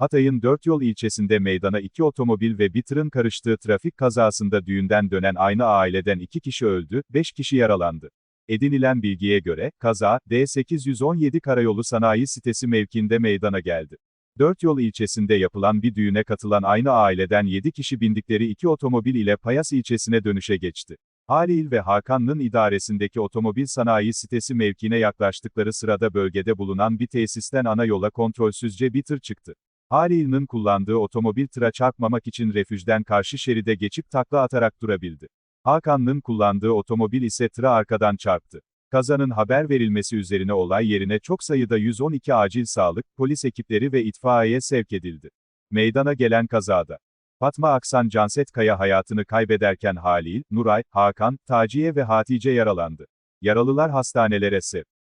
Hatay'ın Dörtyol ilçesinde meydana iki otomobil ve bir tırın karıştığı trafik kazasında düğünden dönen aynı aileden iki kişi öldü, beş kişi yaralandı. Edinilen bilgiye göre, kaza, D817 Karayolu Sanayi Sitesi mevkinde meydana geldi. Dörtyol ilçesinde yapılan bir düğüne katılan aynı aileden 7 kişi bindikleri iki otomobil ile Payas ilçesine dönüşe geçti. Halil ve Hakan'ın idaresindeki otomobil sanayi sitesi mevkine yaklaştıkları sırada bölgede bulunan bir tesisten ana yola kontrolsüzce bir tır çıktı. Halil'in kullandığı otomobil tıra çarpmamak için refüjden karşı şeride geçip takla atarak durabildi. Hakan'ın kullandığı otomobil ise tıra arkadan çarptı. Kazanın haber verilmesi üzerine olay yerine çok sayıda 112 acil sağlık, polis ekipleri ve itfaiye sevk edildi. Meydana gelen kazada Fatma Aksan Canset Kaya hayatını kaybederken Halil, Nuray, Hakan, Taciye ve Hatice yaralandı. Yaralılar hastanelere sevk